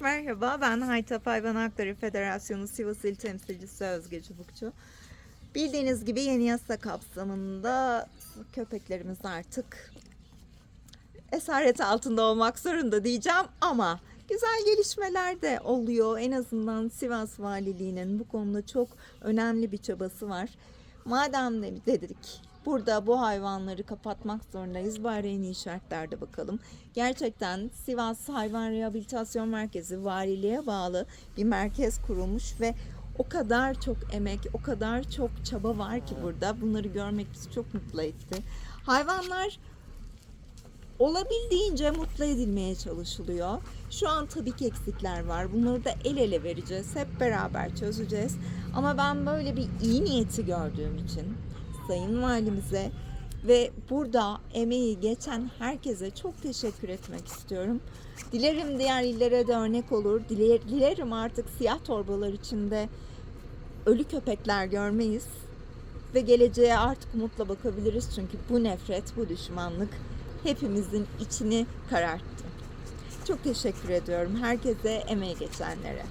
Merhaba, ben Haytap Hayvan Hakları Federasyonu Sivas İl Temsilcisi Özge Çubukçu. Bildiğiniz gibi yeni yasa kapsamında köpeklerimiz artık esaret altında olmak zorunda diyeceğim ama güzel gelişmeler de oluyor. En azından Sivas Valiliği'nin bu konuda çok önemli bir çabası var. Madem de dedik burada bu hayvanları kapatmak zorundayız bari en iyi şartlarda bakalım. Gerçekten Sivas Hayvan Rehabilitasyon Merkezi valiliğe bağlı bir merkez kurulmuş ve o kadar çok emek, o kadar çok çaba var ki burada. Bunları görmek bizi çok mutlu etti. Hayvanlar olabildiğince mutlu edilmeye çalışılıyor. Şu an tabii ki eksikler var. Bunları da el ele vereceğiz. Hep beraber çözeceğiz. Ama ben böyle bir iyi niyeti gördüğüm için Sayın Valimize ve burada emeği geçen herkese çok teşekkür etmek istiyorum. Dilerim diğer illere de örnek olur. Diler, dilerim artık siyah torbalar içinde ölü köpekler görmeyiz ve geleceğe artık umutla bakabiliriz çünkü bu nefret, bu düşmanlık hepimizin içini kararttı. Çok teşekkür ediyorum herkese, emeği geçenlere.